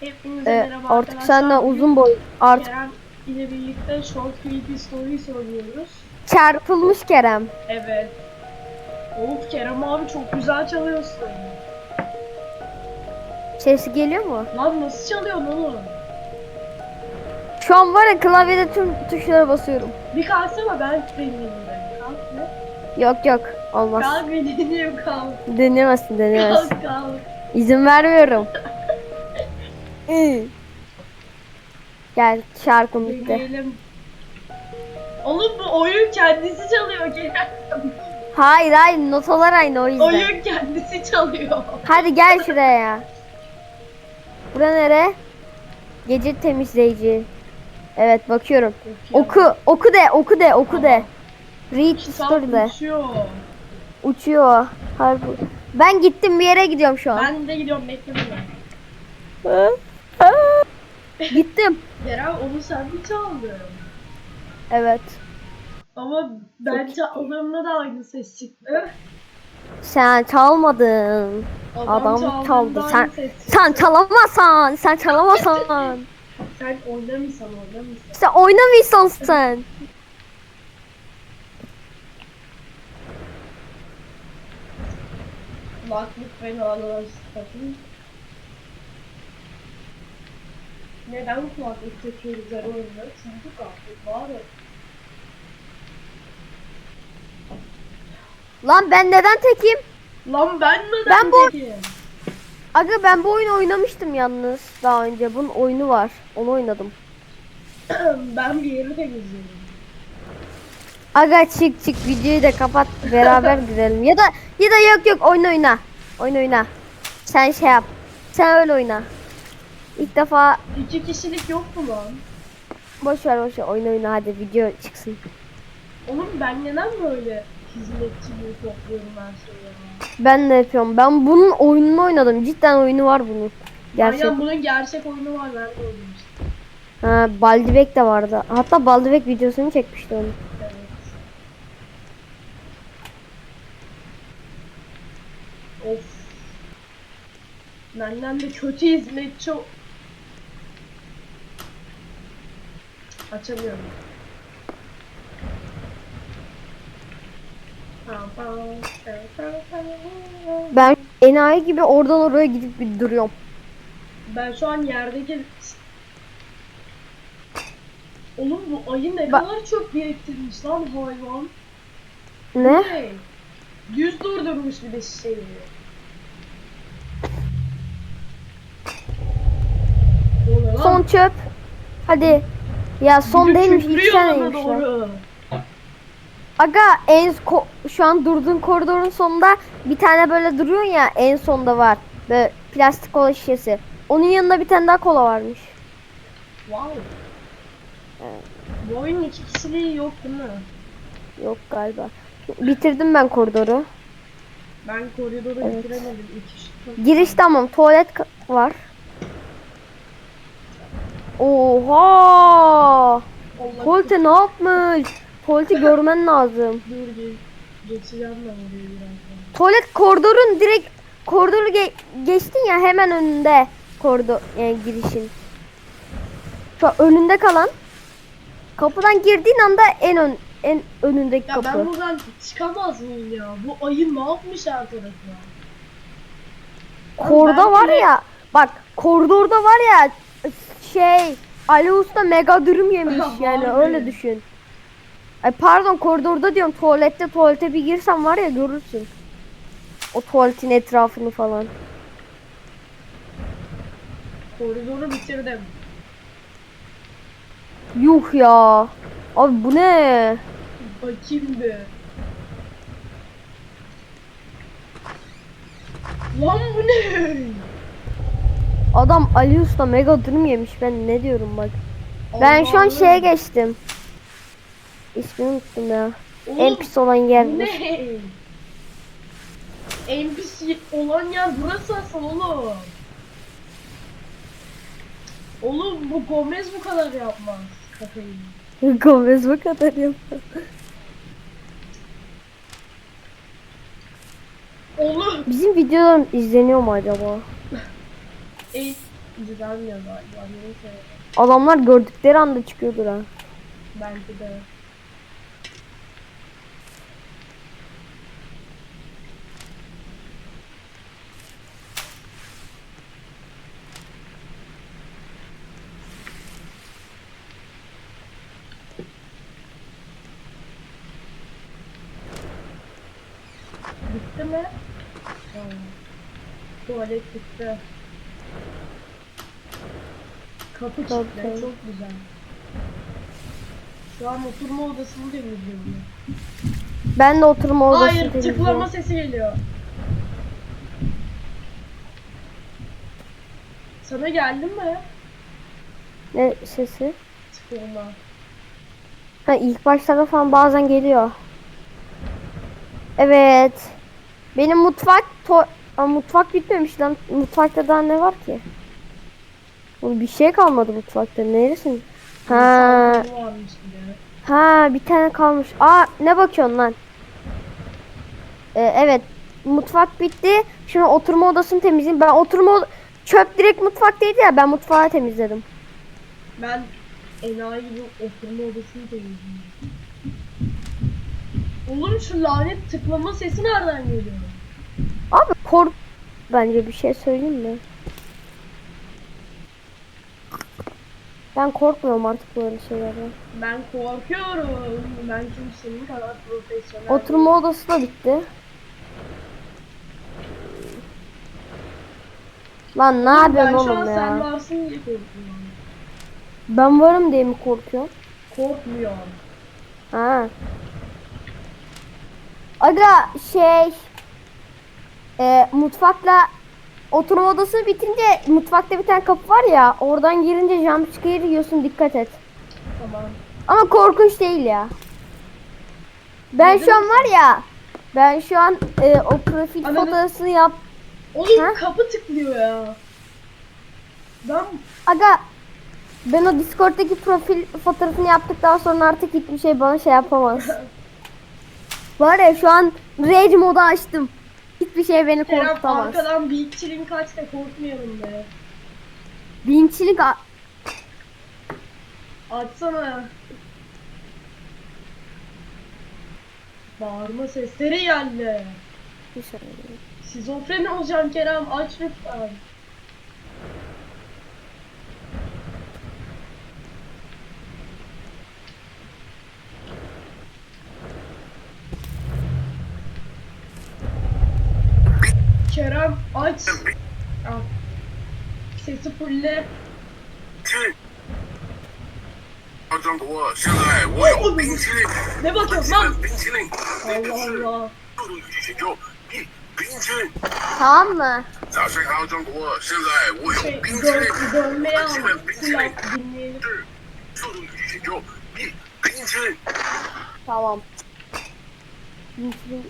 Hepinize Ee, merhaba artık Bugün uzun boy. Artık Kerem ile birlikte Short Creepy Stories oynuyoruz. çarpılmış Kerem. Evet. Of Kerem abi çok güzel çalıyorsun. Sesi geliyor mu? Lan nasıl çalıyorsun oğlum? Şu an var ya klavyede tüm tuşlara basıyorum. Bir kalksana ben deneyeyim de. Kalk ne? Yok yok olmaz. Kalk bir deneyeyim kalk. Denemezsin denemezsin. Kalk kalk. İzin vermiyorum. Hı. Gel şarkım bitti. Deneyelim. Oğlum bu oyun kendisi çalıyor Kerem. Hayır hayır notalar aynı o yüzden. Oyun kendisi çalıyor. Hadi gel şuraya. Bura nere? Gece temizleyici. Evet bakıyorum. Oku oku de oku de oku de. Read the Kitap story de. uçuyor. Uçuyor. Harbi. Ben gittim bir yere gidiyorum şu an. Ben de gidiyorum bekle beni. Gittim. Kerem onu sen mi çaldın? Evet. Ama ben çaldığımda da aynı ses çıktı. Sen çalmadın. Adam çaldığında çaldı. Sen sen çalamazsan. Sen çalamazsan. Sen oynamıyorsan oynamıyorsan. sen oynamıyorsan sen. Kulaklık beni arkadaşlarım. Neden kulaklık her oyunda? Çünkü kulaklık var ya. Lan ben neden tekim? Lan ben neden Ben bu- tekiyim? Aga ben bu oyunu oynamıştım yalnız daha önce. Bunun oyunu var. Onu oynadım. ben bir yeri temizliyorum. Aga çık çık videoyu da kapat beraber gidelim. Ya da ya da yok yok oyun oyna. Oyun oyna. Sen şey yap. Sen öyle oyna. İlk defa İki kişilik yok mu lan? boş ver boş ver oyun oyna hadi video çıksın. Oğlum ben neden böyle hizmetçiliği topluyorum şeyi ya? Ben de yapıyorum. Ben bunun oyununu oynadım. Cidden oyunu var bunun. Gerçek. Aynen bunun gerçek oyunu var ben de oynamıştım. Ha, Baldivek de vardı. Hatta Baldivek videosunu çekmişti onu. Evet. Of. Benden de kötü hizmetçi Açamıyorum. Ben enayi gibi oradan oraya gidip bir duruyorum. Ben şu an yerdeki Oğlum bu ayı ne Ba- kadar çok biriktirmiş lan hayvan. Ne? Ne? Yüz durdurmuş bir de şeyi. Son çöp. Hadi. Ya son değilmiş iki küfürüyor bana taneymiş lan. doğru. Aga en şu an durduğun koridorun sonunda bir tane böyle duruyorsun ya en sonda var. Böyle plastik kola şişesi. Onun yanında bir tane daha kola varmış. Wow. Bu oyunun iki kişiliği yok değil mi? Yok galiba. Bitirdim ben koridoru. Ben koridoru Evet. bitiremedim. İki kişi Giriş tamam. Tuvalet var. Oha! Tuvalete ne yapmış? Tuvaleti görmen lazım. Dur ge- geçeceğim ben oraya birazdan. Tuvalet koridorun direkt koridoru ge- geçtin ya hemen önünde koridor yani girişin. Şu an önünde kalan kapıdan girdiğin anda en ön en önündeki Ya kapı. ben buradan çıkamaz mıyım ya? Bu ayı ne yapmış her tarafına? Korda var ya bak koridorda var ya şey Ali Usta mega dürüm yemiş yani öyle düşün. Ay pardon koridorda diyorum tuvalette tuvalete bir girsen var ya görürsün. O tuvaletin etrafını falan. Koridoru bitirdim. Yuh ya. Abi bu ne? Bakayım bir. Lan bu ne? Adam Ali Usta mega dürüm yemiş ben ne diyorum bak. Ben şu an şeye geçtim. İsmini unuttum ya. Oğlum, En pis olan yer. Ne? En pis olan yer burası asıl oğlum. Oğlum bu Gomez bu kadar yapmaz kafayı. Gomez bu kadar yapar. Oğlum Bizim videolarım izleniyor mu acaba? E, Düzelmiyor galiba. Neyse. Adamlar gördükleri anda çıkıyordur ha. Bence de. Bitti mi? Tamam. Tuvalet bitti. Kapı güzel. Çok güzel. Şu an oturma odasını temizliyorum. Ben de oturma odasını Hayır temizliyorum. tıklama sesi geliyor. Sana geldi mi? Ne sesi? Tıklama. Ha ilk başlarda falan bazen geliyor. Evet. Benim mutfak to Aa, mutfak bitmemiş lan. Mutfakta daha ne var ki? Oğlum bir şey kalmadı mutfakta. Neresin? Ha, ha bir tane kalmış. Aa ne bakıyorsun lan? Ee, evet. Mutfak bitti. Şimdi oturma odasını temizleyeyim. Ben oturma çöp direkt mutfaktaydı ya. Ben mutfağı temizledim. Ben enayi gibi oturma odasını temizliyorum. Oğlum şu lanet tıklama sesi nereden geliyor? Abi kork bence bir şey söyleyeyim mi? Ben korkmuyorum artık böyle şeylerden. Ben korkuyorum. Ben çünkü senin kadar profesyonel. Oturma odası da bitti. Lan ne Ben yapıyorsun şu oğlum an sen ya? varsın diye korkuyorum. Ben varım diye mi korkuyorsun? Korkmuyorum. Ha. Aga şey e, mutfakla oturma odası bitince mutfakta bir tane kapı var ya oradan girince jumpscare yiyorsun dikkat et. Tamam. Ama korkunç değil ya. Ben şu an var ya ben şu an e, o profil Ananı- fotoğrafını yap. Oğlum Ha? kapı tıklıyor ya. Ben Aga ben o Discord'daki profil fotoğrafını yaptıktan sonra artık hiçbir şey bana şey yapamaz. var ya şu an rage modu açtım. Hiçbir şey beni Kerem korkutamaz. arkadan bir çilin kaç da korkmayalım be. Binçilik a- Açsana. Bağırma sesleri geldi. Bir saniye. Şizofren olacağım Kerem aç lütfen. 我有冰淇淋， Ne bakıyorsun 冰淇 lan? 淋，冰淇淋， Allah Allah. 速度与激情就冰冰淇淋。 Tamam mı? 早上好，张国，现在我有 Şey, 冰淇淋， dön, dönmeye al. 冰淇淋，冰淇淋 Kulak dinleyelim. 是速度与激情就冰冰淇淋。 Tamam. Binçilik.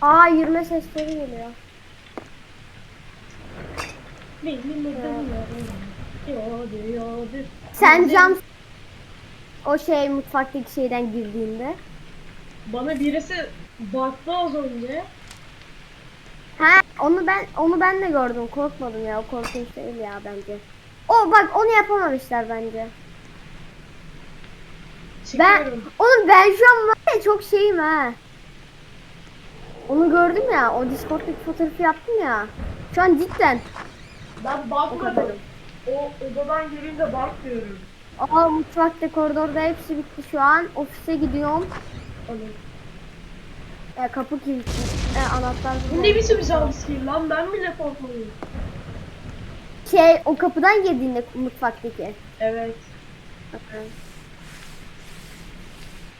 Aa yürüme sesleri geliyor. Benim adım Yağdı yağdı. Sen Bizim- cam o şey mutfaktaki şeyden girdiğinde. Bana birisi baktı az önce. Ha onu ben onu ben de gördüm. Korkmadım ya. O korkunç değil ya bence. O bak onu yapamamışlar bence. Ben Çıkıyorum. oğlum ben şu an var ya çok şeyim ha. Onu gördüm ya. O Discord'daki fotoğrafı yaptım ya. Şu an cidden. Ben bakmadım. O odadan gelince bakmıyorum. Aa mutfakta koridorda hepsi bitti şu an. Ofise gidiyorum. Oğlum. E, kapı kilitli. E, anahtar. Bu ne biçim jumpscare lan ben bile korkmalıyım. Şey o kapıdan girdiğinde mutfaktaki. Evet.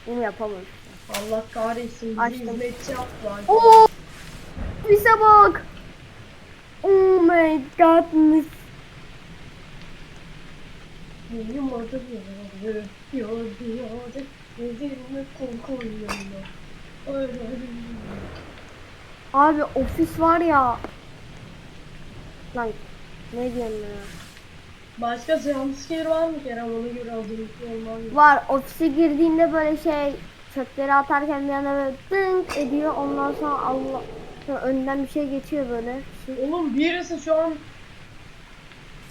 Bunu yapamam. Allah kahretsin bizi Açtım. hizmetçi yaptılar. Oo! Bize bak. Oh my. Benim adım yağdı. Yağdı yağdı. Gözlerime korku oynuyor. Öyle Abi ofis var ya. Lan ne diyorsun ya? Başka jumpscare var mı Kerem? Ona göre hazırlıklı olmam lazım. Var ofise girdiğinde böyle şey çöpleri atarken bir anda böyle dınk ediyor. Ondan sonra Allah sonra önden bir şey geçiyor böyle. Oğlum birisi şu an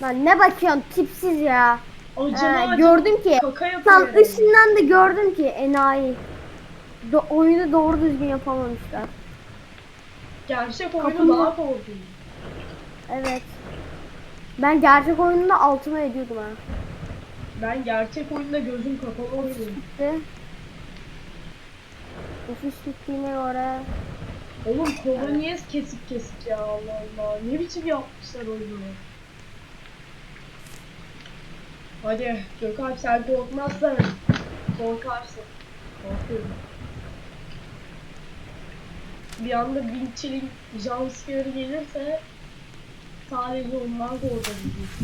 Lan ne bakıyorsun tipsiz ya. Acaba gördüm ki. Kaka yapıyor. Tam ışından da gördüm ki enayi. Do- oyunu doğru düzgün yapamamışlar. Gerçek oyunu Kapını- daha korkunç. Evet. Ben gerçek oyununda altıma ediyordum ha. Ben gerçek oyunda gözüm kapalı oynuyorum. Gitti. Ofis gittiğine göre. Oğlum kolu niye kesik kesik ya Allah Allah. Ne biçim yapmışlar oyunu. Hadi Gökalp sen korkmazsan korkarsın. Korkuyorum. Bir anda Winchell'in jumpscare'ı gelirse sadece ondan korkabiliriz.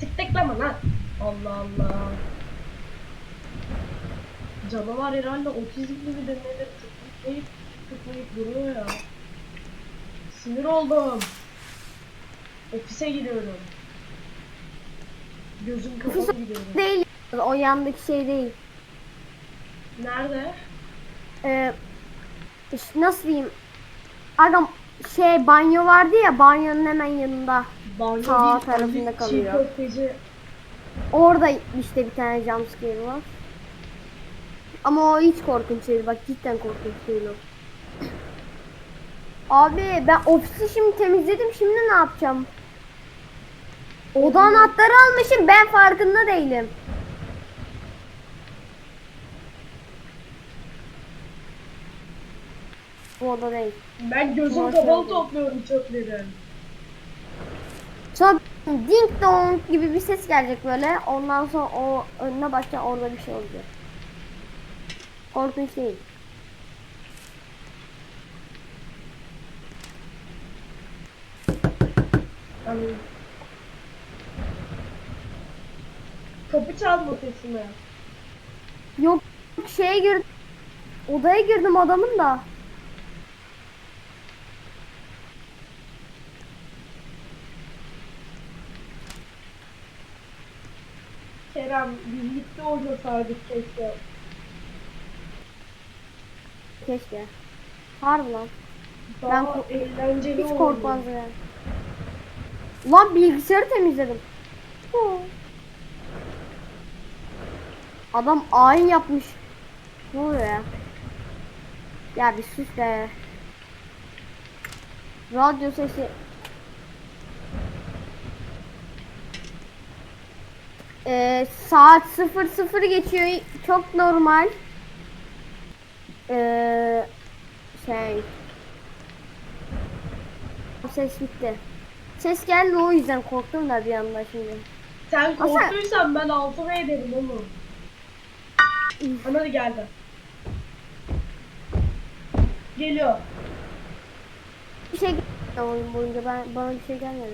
Tık tıklama lan. Allah Allah. Canavar herhalde otizmli bir deneleri tıklayıp tıklayıp duruyor ya. Sinir oldum. Ofise gidiyorum. Gözüm kapalı Ofis gidiyorum. değil. O yandaki şey değil. Nerede? Ee, işte nasıl diyeyim? Adam şey banyo vardı ya banyonun hemen yanında. Banyo Sağ tarafında kalıyor. köfteci. Orada işte bir tane jumpscare var. Ama o hiç korkunç değil. Bak cidden korkunç değil o. Abi ben ofisi şimdi temizledim. Şimdi ne yapacağım? Oda anahtarı almışım. Ben farkında değilim. Bu oda değil. Ben gözüm kapalı topluyorum çöpleri. Sonra ding dong gibi bir ses gelecek böyle. Ondan sonra o önüne başla orada bir şey olacak. Korkunç değil. Yani... Kapı çalma sesine. Yok şeye girdim. Odaya girdim adamın da. Kerem birlikte oynasaydık keşke. Keşke. Harbi lan. Daha Ben ko- eğlenceli Hiç korkmazdım yani. Lan bilgisayarı temizledim. Hı. Adam ayin yapmış. Ne oluyor ya? Ya bir sus be. Radyo sesi. Ee, saat 00 geçiyor. Çok normal. Ee, şey. Ses bitti. Ses geldi o yüzden korktum da bir anda şimdi. Sen korktuysan ben altıma ederim oğlum. Ana geldi. Geliyor. Bir şey gelmedi oyun boyunca ben bana bir şey gelmedi.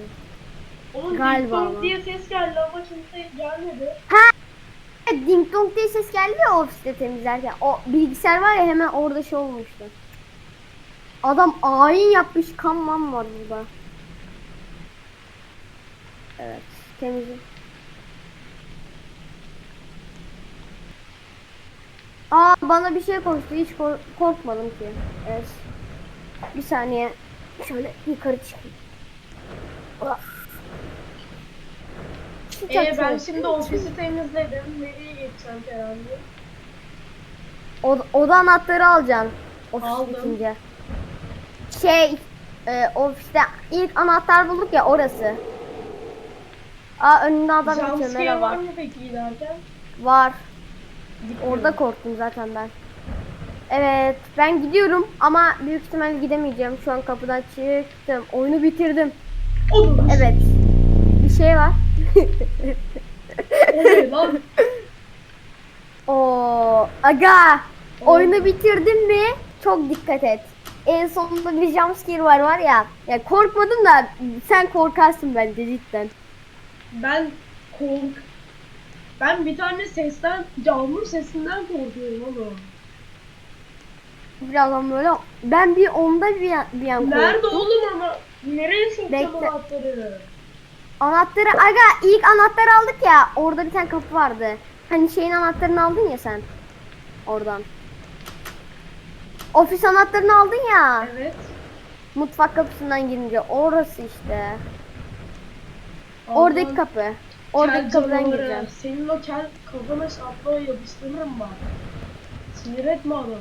Onun Galiba Galiba ama. diye ses geldi ama kimse gelmedi. Evet, Ding dong diye ses geldi ya ofiste temizlerken. O bilgisayar var ya hemen orada şey olmuştu. Adam ayin yapmış kanman var burada. Evet temizim. Aa bana bir şey koştu hiç kork- korkmadım ki. Evet. Bir saniye. Şöyle yukarı çıkayım. Ee, ben şimdi ofisi temizledim. Nereye geçeceğim Kerem'le? Oda, oda anahtarı alacaksın. Ofis Aldım. bitince. Şey, e, ofiste ilk anahtar bulduk ya orası. Aa önünde adam geçiyor merhaba. var mı peki giderken? Var. Orada korktum zaten ben. Evet ben gidiyorum ama büyük ihtimalle gidemeyeceğim. Şu an kapıdan çıktım. Oyunu bitirdim. Olur. Evet. Bir şey var. O ne lan? Oo, aga. Oyunu bitirdin mi? Çok dikkat et. En sonunda bir jumpscare var var ya. Ya korkmadım da sen korkarsın bence cidden. Ben kork... Ben bir tane sesten, yağmur sesinden korkuyorum oğlum. Birazdan böyle ben bir onda bir an, bir an korktum. Nerede oğlum ama? Nereye sokacağım Bekle. anahtarı? Anahtarı aga ilk anahtar aldık ya. Orada bir tane kapı vardı. Hani şeyin anahtarını aldın ya sen. Oradan. Ofis anahtarını aldın ya. Evet. Mutfak kapısından girince orası işte. Oradaki kapı. Oradaki kapıdan gireceğim. Senin o kel kafana şaplığa yapıştırırım bak. Sinir etme adamı.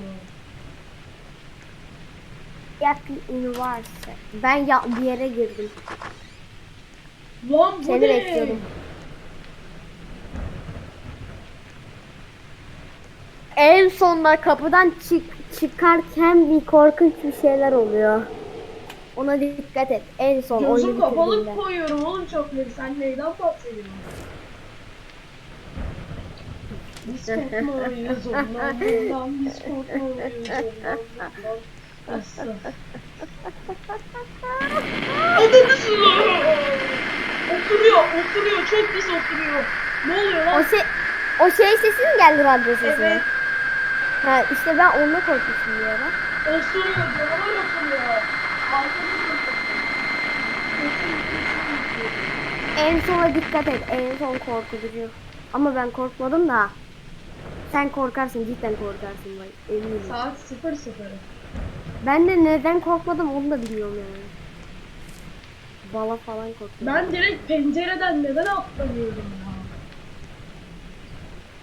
Happy Üniversite. Ben ya bir yere girdim. Lan bu Seni ne? bekliyorum. En sonunda kapıdan çık çıkarken bir korkunç bir şeyler oluyor. Ona dikkat et. En son Gözüm oyunu kapalı koyuyorum oğlum çok net. Sen neyden bahsediyorsun? Biz korkmayız ondan bundan biz korkmayız ondan bundan. Asla. Adını sıra. Oturuyor, oturuyor. Çok pis oturuyor. Ne oluyor O lan? şey o şey sesi mi geldi radyo sesi? Evet. Ha işte ben onunla korkmuşum bir ara. Osuruyor, En sona dikkat et. En son korkutucu. Ama ben korkmadım da. Sen korkarsın cidden korkarsın bak eminim. Saat 00. Ben de neden korkmadım onu da bilmiyorum yani. Bala falan korktum. Ben direkt pencereden neden atlamıyorum ya?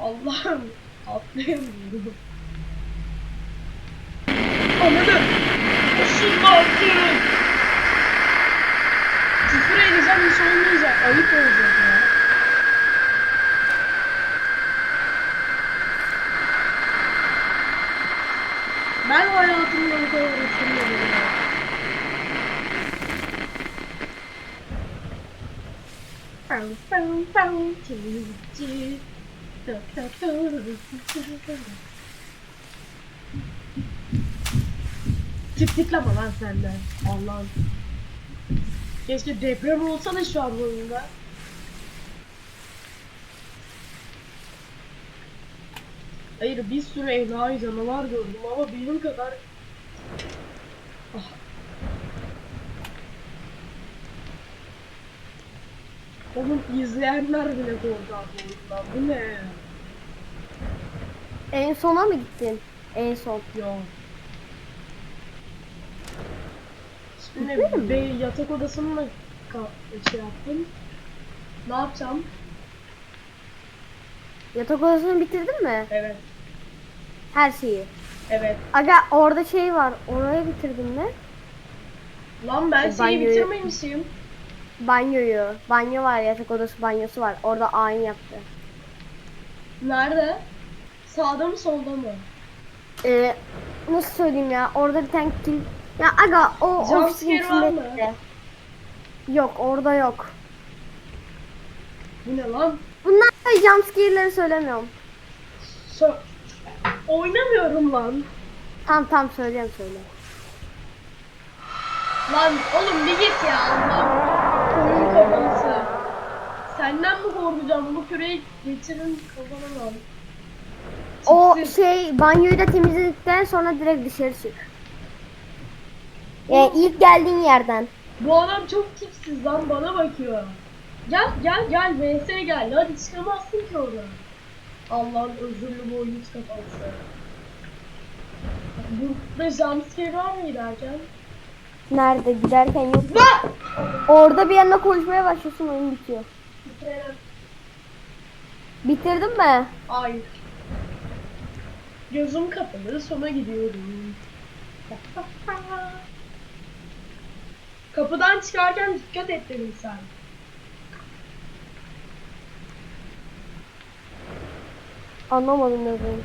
Allah'ım atlayamıyorum. Anladım. Koşun artık. Küfür edeceğim hiç olmayacak. Ayıp olacak ya. Ben hayatımda o kadar oturmadım ya. Pam pam pam ti ti da da da da Tip tikleme lan sen de. Allah'ım. Keşke deprem olsa da şu an oyunda. Hayır bir sürü enayi canavar gördüm ama benim kadar Ah. Oğlum izleyenler bile bu oyundan. Bu ne? En sona mı gittin? En son. Yok. Mi? be yatak odasını da ka- şey yaptım. Ne yapacağım? Yatak odasını bitirdin mi? Evet. Her şeyi. Evet. Aga orada şey var. Orayı bitirdin mi? Lan ben şeyi Banyoyu- bitirmemişim. Banyoyu. Banyo var yatak odası banyosu var. Orada ayin yaptı. Nerede? Sağda mı solda mı? Ee, nasıl söyleyeyim ya? Orada bir tane kil... Ya aga o Jump ofisin scare var içinde. mı? de. Yok orada yok. Bu ne lan? Bunlar da jumpscare'leri söylemiyorum. So Oynamıyorum lan. Tam tam söyleyeceğim söyle. Lan oğlum bir git ya Allah. Oyun kafası. Senden mi korkacağım? Bu küreyi geçirin kafana lan. O Tipsiz. şey banyoyu da temizledikten sonra direkt dışarı çık. Yani ilk geldiğin yerden. Bu adam çok tipsiz lan bana bakıyor. Gel gel gel VS gel. Hadi çıkamazsın ki oradan. Allah'ın özürlü boynuz kafası. Burada jumpscare var mı giderken? Nerede giderken yok. Lan! Orada bir yandan konuşmaya başlıyorsun oyun bitiyor. Bitirelim. Bitirdin mi? Hayır. Gözüm kapalı sona gidiyorum. Kapıdan çıkarken dikkat et dedim sen. Anlamadım ne olduğunu.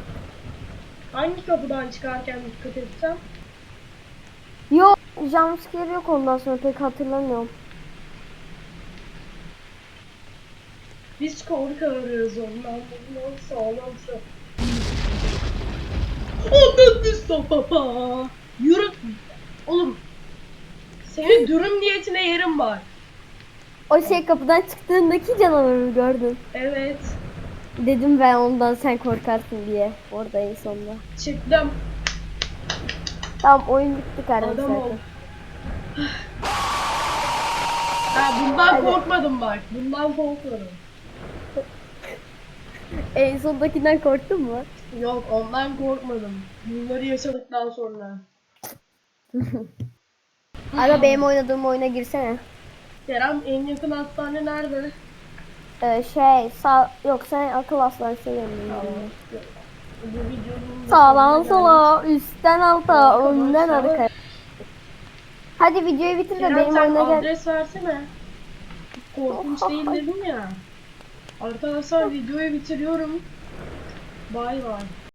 Hangi kapıdan çıkarken dikkat edeceğim? Yok jumpscare yok ondan sonra pek hatırlamıyorum. Biz korkarız ondan bundan sağlamsa. Ondan Mustafa. Yürü. Oğlum. Senin dürüm niyetine yerim var. O şey kapıdan çıktığındaki canavarı gördüm. Evet. Dedim ben ondan sen korkarsın diye orada en sonunda. Çıktım. Tamam oyun bitti kardeşim Adam ol. Ha bundan Hadi. korkmadım bak. Bundan korkmadım. En sondakinden korktun mu? Yok ondan korkmadım. Bunları yaşadıktan sonra. Aga benim oynadığım oyuna girsene. Kerem en yakın hastane nerede? Ee, şey sağ yok sen akıl hastanesi yanındayım. Sağdan sola, üstten alta, önden arkaya. Hadi videoyu bitir de Kerem benim sen oyuna gel. adres versene. Korkunç değil dedim ya. Arkadaşlar videoyu bitiriyorum. Bay bay.